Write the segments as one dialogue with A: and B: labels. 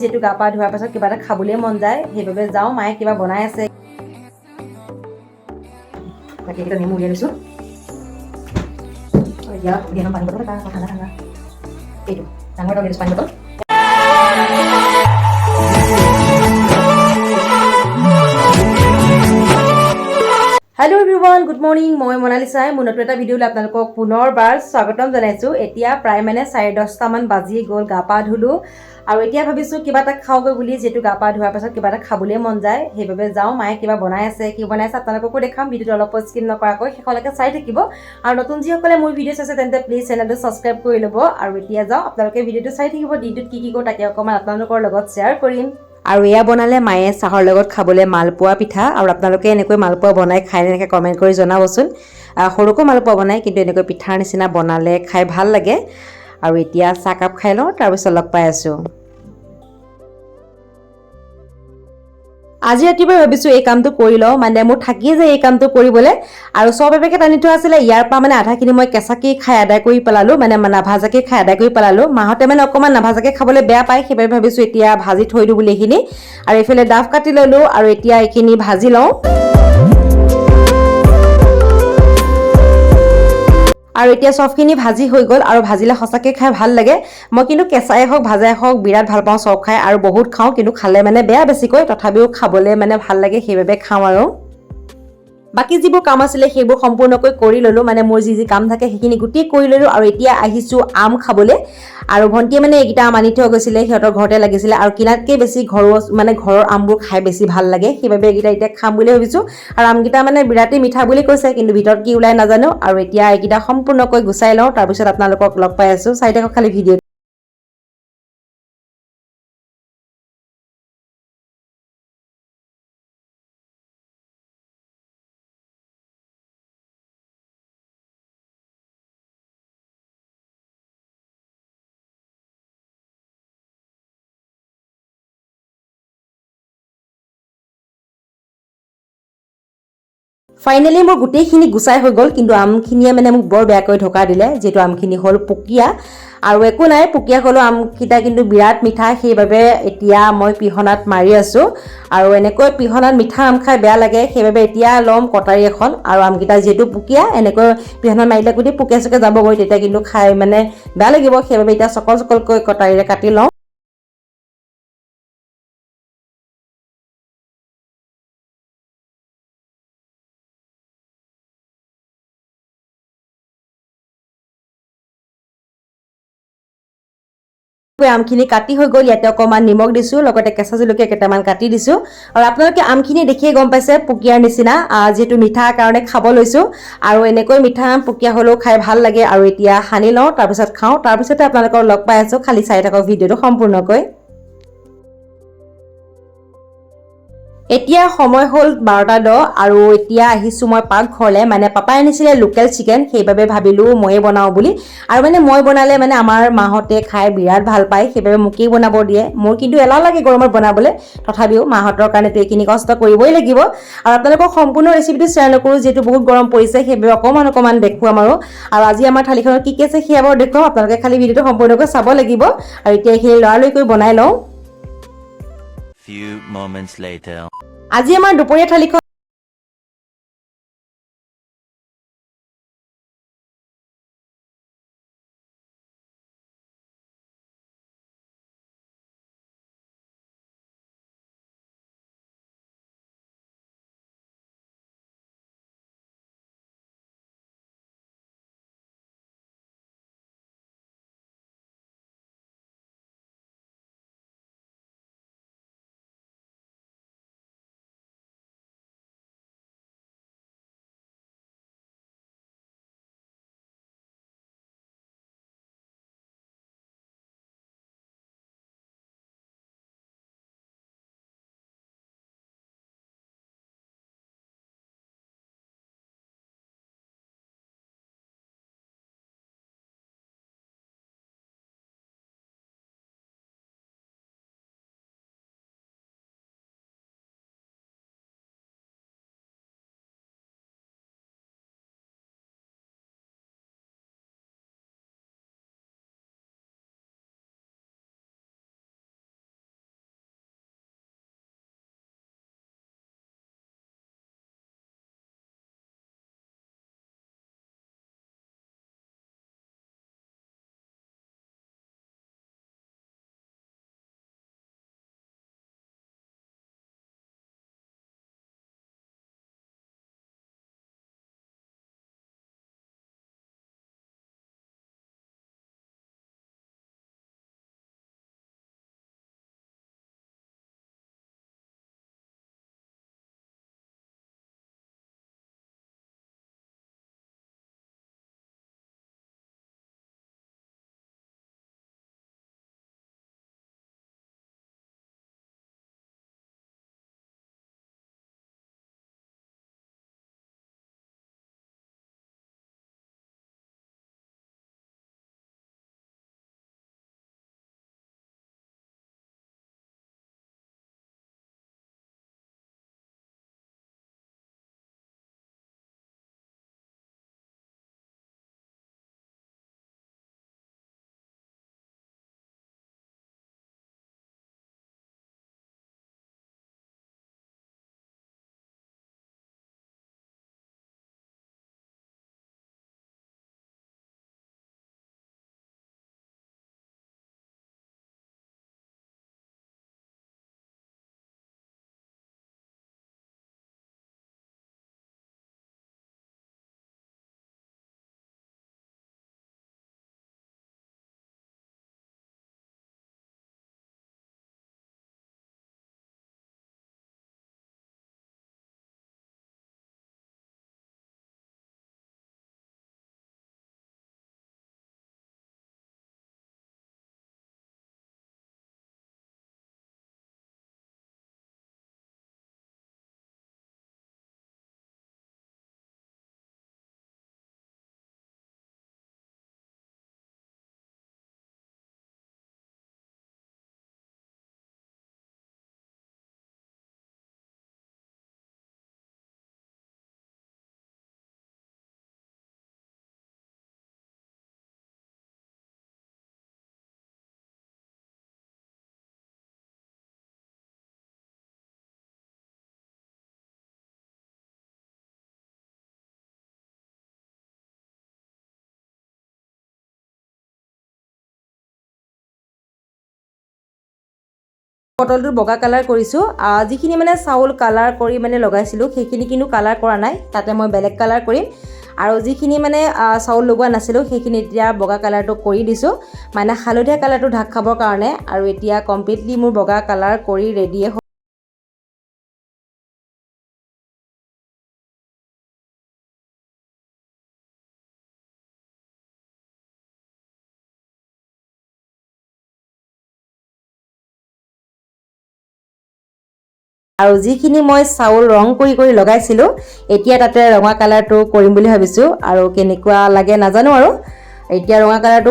A: যিহেতু গা পা ধোৱাৰ পাছত কিবা এটা খাবলৈ মন যায়, সেইবাবে যাওঁ, মায়ে কিবা বনাই আছে। বাকী এইকেইটা নেমু উলিয়াই লৈছোঁ। এটা এটা হেল্ল' এভৰিৱান গুড মৰ্ণিং মই মনালিছাই। মোৰ নতুন এটা ভিডিঅ'লৈ আপোনালোকক পুনৰবাৰ স্বাগতম জনাইছোঁ। এতিয়া প্ৰায় মানে চাৰে দহটামান বাজি গ'ল, গা পা ধুলোঁ। আৰু এতিয়া ভাবিছোঁ কিবা এটা খাওঁগৈ বুলি যিহেতু গা পা ধোৱাৰ পাছত কিবা এটা খাবলৈ মন যায় সেইবাবে যাওঁ। মায়ে কিবা বনাই আছে কি বনাই আছে আপোনালোককো দেখাম ভিডিঅ'টো অলপ স্কিন নকৰাকৈ শেষলৈকে চাই থাকিব। আৰু নতুন যিসকলে মোৰ ভিডিঅ' চাইছে তেন্তে প্লিজ চেনেলটো ছাবস্ক্ৰাইব কৰি ল'ব। আৰু এতিয়া যাওঁ আপোনালোকে ভিডিঅ'টো চাই থাকিব দিনটোত কি কি কৰোঁ তাকে অকণমান আপোনালোকৰ লগত শ্বেয়াৰ কৰিম। আৰু এয়া বনালে মায়ে চাহৰ লগত খাবলৈ মালপোৱা পিঠা। আৰু আপোনালোকে এনেকৈ মালপোৱা বনাই খাই এনেকৈ কমেণ্ট কৰি জনাবচোন। সৰুকৈ মালপোৱা বনাই কিন্তু এনেকৈ পিঠাৰ নিচিনা বনালে খাই ভাল লাগে। আৰু এতিয়া চাহকাপ খাই লওঁ তাৰপিছত লগ পাই আছোঁ। আজি ৰাতিপুৱাই ভাবিছোঁ এই কামটো কৰি লওঁ মানে মোৰ থাকিয়ে যায় এই কামটো কৰিবলৈ। আৰু চব এপেকেট আনি থোৱা আছিলে, ইয়াৰ পৰা মানে আধাখিনি মই কেঁচাকেই খাই আদায় কৰি পেলালোঁ মানে নাভাজাকৈ খাই আদায় কৰি পেলালোঁ। মাহঁতে মানে অকণমান নাভাজাকৈ খাবলৈ বেয়া পায়, সেইবাবে ভাবিছোঁ এতিয়া ভাজি থৈ দিওঁ বুলি এইখিনি। আৰু এইফালে ডাফ কাটি ল'লোঁ, আৰু এতিয়া এইখিনি ভাজি লওঁ। আৰু এতিয়া চবখিনি ভাজি হৈ গ'ল আৰু ভাজিলে সঁচাকৈ খাই ভাল লাগে। মই কিন্তু কেঁচাই হওক ভাজাই হওক বিৰাট ভাল পাওঁ চব খাই আৰু বহুত খাওঁ কিন্তু খালে মানে বেয়া বেছিকৈ তথাপিও খাবলৈ মানে ভাল লাগে সেইবাবে খাওঁ আৰু। বাকী যিবোৰ কাম আছিলে সেইবোৰ সম্পূৰ্ণকৈ কৰি ল'লোঁ মানে মোৰ যি যি কাম থাকে সেইখিনি গোটেই কৰি ল'লোঁ আৰু এতিয়া আহিছোঁ আম খাবলৈ। আৰু ভণ্টিয়ে মানে এইকেইটা আম আনি থৈ গৈছিলে সিহঁতৰ ঘৰতে লাগিছিলে আৰু কিনাতকৈ বেছি ঘৰৰ মানে ঘৰৰ আমবোৰ খাই বেছি ভাল লাগে সেইবাবে এইকেইটা এতিয়া খাম বুলি ভাবিছোঁ। আৰু আমকেইটা মানে বিৰাটেই মিঠা বুলি কৈছে কিন্তু ভিতৰত কি ওলাই নাজানো। আৰু এতিয়া এইকেইটা সম্পূৰ্ণকৈ গুচাই লওঁ তাৰপিছত আপোনালোকক লগ পাই আছোঁ। চাই থাকক খালি ভিডিঅ' ফাইনেলি মোৰ গোটেইখিনি গুচাই হৈ গ'ল কিন্তু আমখিনিয়ে মানে মোক বৰ বেয়াকৈ ঢকা দিলে যিহেতু আমখিনি হ'ল পুকীয়া। আৰু একো নাই পুকীয়া হ'লেও আমকেইটা কিন্তু বিৰাট মিঠা সেইবাবে এতিয়া মই পিহনাত মাৰি আছোঁ। আৰু এনেকৈ পিহনাত মিঠা আম খাই বেয়া লাগে সেইবাবে এতিয়া ল'ম কটাৰী এখন। আৰু আমকেইটা যিহেতু পুকীয়া এনেকৈ পিহনাত মাৰিলে গোটেই পোকে চোকে যাবগৈ তেতিয়া কিন্তু খাই মানে বেয়া লাগিব সেইবাবে এতিয়া চকল চকলকৈ কটাৰীৰে কাটি লওঁ। আমখিনি কাটি হৈ গ'ল। ইয়াতে অকণমান নিমখ দিছোঁ লগতে কেঁচা জলকীয়া কেইটামান কাটি দিছোঁ। আৰু আপোনালোকে আমখিনি দেখিয়ে গম পাইছে পুকীয়াৰ নিচিনা যিহেতু মিঠা কাৰণে খাব লৈছোঁ। আৰু এনেকৈ মিঠা আম পুকীয়া হ'লেও খাই ভাল লাগে। আৰু এতিয়া সানি লওঁ তাৰপিছত খাওঁ। তাৰপিছতে আপোনালোকক লগ পাই আছোঁ। খালি চাই থাকক ভিডিঅ'টো সম্পূৰ্ণকৈ। এতিয়া সময় হ'ল বাৰটা দহ আৰু এতিয়া আহিছোঁ মই পাকঘৰলৈ। মানে পাপাই আনিছিলে লোকেল চিকেন সেইবাবে ভাবিলোঁ ময়ে বনাওঁ বুলি। আৰু মানে মই বনালে মানে আমাৰ মাহঁতে খাই বিৰাট ভাল পায় সেইবাবে মোকেই বনাব দিয়ে। মোৰ কিন্তু এলাহ লাগে গৰমত বনাবলৈ। তথাপিও মাহঁতৰ কাৰণেতো এইখিনি কষ্ট কৰিবই লাগিব। আৰু আপোনালোকক সম্পূৰ্ণ ৰেচিপিটো শ্বেয়াৰ নকৰোঁ যিহেতু বহুত গৰম পৰিছে সেইবাবে অকণমান অকণমান দেখুৱাম আৰু আৰু আজি আমাৰ থালিখনত কি কি আছে সেয়া বাৰু দেখুৱাম। আপোনালোকে খালি ভিডিঅ'টো সম্পূৰ্ণকৈ চাব লাগিব। আৰু এতিয়া এইখিনি লৰালৰিকৈ বনাই লওঁ।
B: Few moments later.
A: আজি আমাৰ দুপৰীয়া থালিখন পটলটো বগা কালাৰ কৰিছোঁ। যিখিনি মানে চাউল কালাৰ কৰি মানে লগাইছিলোঁ, সেইখিনি কিন্তু কালাৰ কৰা নাই। তাতে মই বেলেগ কালাৰ কৰিম। আৰু যিখিনি মানে চাউল লগোৱা নাছিলোঁ, সেইখিনি এতিয়া বগা কালাৰটো কৰি দিছোঁ। মানে হালধীয়া কালাৰটো ঢাক খাবৰ কাৰণে। আৰু এতিয়া কমপ্লিটলি মোৰ বগা কালাৰ কৰি ৰেডিয়ে আৰু যিখিনি মই চাউল ৰং কৰি কৰি লগাইছিলোঁ এতিয়া তাতে ৰঙা কালাৰটো কৰিম বুলি ভাবিছোঁ। আৰু কেনেকুৱা লাগে নাজানো আৰু। এতিয়া ৰঙা কালাৰটো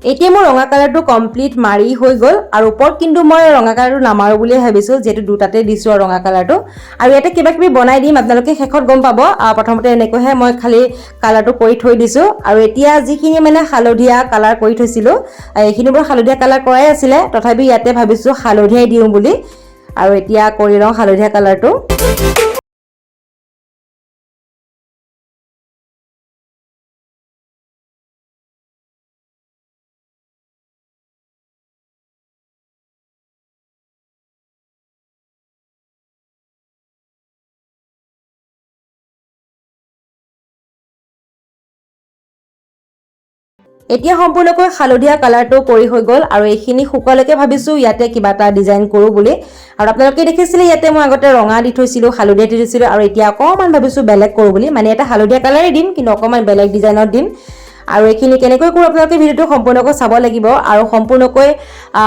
A: এতিয়া মোৰ ৰঙা কালাৰটো কমপ্লিট মাৰি হৈ গ'ল আৰু ওপৰত কিন্তু মই ৰঙা কালাৰটো নামাৰোঁ বুলিয়ে ভাবিছোঁ যিহেতু দুটাতে দিছোঁ আৰু ৰঙা কালাৰটো। আৰু ইয়াতে কিবা কিবি বনাই দিম আপোনালোকে শেষত গম পাব। প্ৰথমতে এনেকৈহে মই খালি কালাৰটো কৰি থৈ দিছোঁ। আৰু এতিয়া যিখিনি মানে হালধীয়া কালাৰ কৰি থৈছিলোঁ এইখিনি বাৰু হালধীয়া কালাৰ কৰাই আছিলে তথাপি ইয়াতে ভাবিছোঁ হালধিয়াই দিওঁ বুলি। আৰু এতিয়া কৰি লওঁ হালধীয়া কালাৰটো। এতিয়া সম্পূৰ্ণকৈ হালধীয়া কালাৰটো কৰি হৈ গ'ল আৰু এইখিনি শুকোৱালৈকে ভাবিছোঁ ইয়াতে কিবা এটা ডিজাইন কৰোঁ বুলি। আৰু আপোনালোকে দেখিছিলে ইয়াতে মই আগতে ৰঙা দি থৈছিলোঁ হালধীয়া দি থৈছিলোঁ আৰু এতিয়া অকণমান ভাবিছোঁ বেলেগ কৰোঁ বুলি। মানে এটা হালধীয়া কালাৰেই দিম কিন্তু অকণমান বেলেগ ডিজাইনত দিম। আৰু এইখিনি কেনেকৈ কৰোঁ আপোনালোকে ভিডিঅ'টো সম্পূৰ্ণকৈ চাব লাগিব আৰু সম্পূৰ্ণকৈ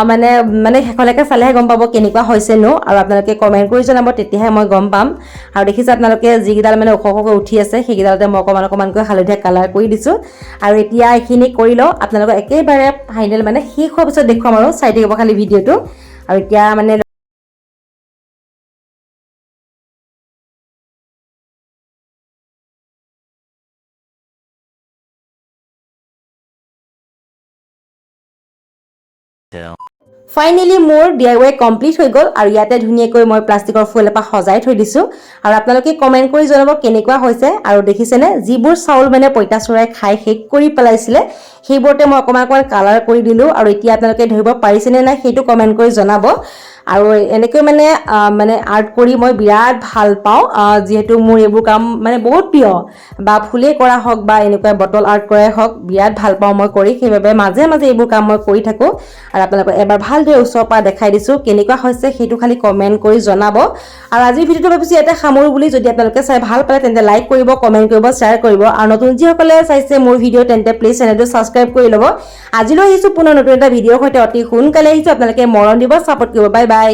A: মানে মানে শেষলৈকে চালেহে গম পাব কেনেকুৱা হৈছেনো আৰু আপোনালোকে কমেণ্ট কৰি জনাব তেতিয়াহে মই গম পাম। আৰু দেখিছে আপোনালোকে যিকেইডাল মানে ওখ ওখকৈ উঠি আছে সেইকেইডালতে মই অকণমান অকণমানকৈ হালধীয়া কালাৰ কৰি দিছোঁ। আৰু এতিয়া এইখিনি কৰি লওঁ আপোনালোকক একেবাৰে ফাইনেল মানে শেষ হোৱাৰ পিছত দেখুৱাম আৰু চাই থাকিব খালি ভিডিঅ'টো। আৰু এতিয়া মানে ফাইনেলি মোৰ ডি আই ৱাই কমপ্লিট হৈ গ'ল আৰু ইয়াতে ধুনীয়াকৈ মই প্লাষ্টিকৰ ফুল এপাহ সজাই থৈ দিছোঁ। আৰু আপোনালোকে কমেণ্ট কৰি জনাব কেনেকুৱা হৈছে আৰু দেখিছেনে যিবোৰ চাউল মানে পঁইতাচোৰাই খাই শেষ কৰি পেলাইছিলে সেইবোৰতে মই অকণমান অকণমান কালাৰ কৰি দিলোঁ। আৰু এতিয়া আপোনালোকে ধৰিব পাৰিছেনে নাই সেইটো কমেণ্ট কৰি জনাব। আৰু এনেকৈ মানে মানে আৰ্ট কৰি মই বিৰাট ভালো পাওঁ। যিহেতু মোৰ এইবোৰ কাম মানে বহুত প্ৰিয়। বা ফুলেই কৰা হওক বা এনেকুৱা বটল আৰ্ট কৰাই হওক, বিৰাট ভালো পাওঁ মই কৰি। সেইবাবে মাজে মাজে এইবোৰ কাম মই কৰি থাকোঁ। আৰু আপোনালোকক এবাৰ ভালদৰে ওচৰৰ পৰা দেখাই দিছোঁ, কেনেকুৱা হৈছে সেইটো খালি কমেণ্ট কৰি জনাব। আৰু আজিৰ ভিডিঅ'টো ভাবিছোঁ ইয়াতে সামৰোঁ বুলি। যদি আপোনালোকে চাই ভালো পালে তেন্তে লাইক কৰিব কমেণ্ট কৰিব শ্বেয়াৰ কৰিব। আৰু নতুন যিসকলে চাইছে মোৰ ভিডিঅ' তেন্তে প্লিজ চেনেলটো ছাবস্ক্ৰাইব কৰি ল'ব। আজিলৈ আহিছোঁ পুনৰ নতুন এটা ভিডিঅ'ৰ সৈতে। অতি সোনকালে আহিছোঁ। আপোনালোকে মৰম দিব ছাপোৰ্ট কৰিব। Bye bye.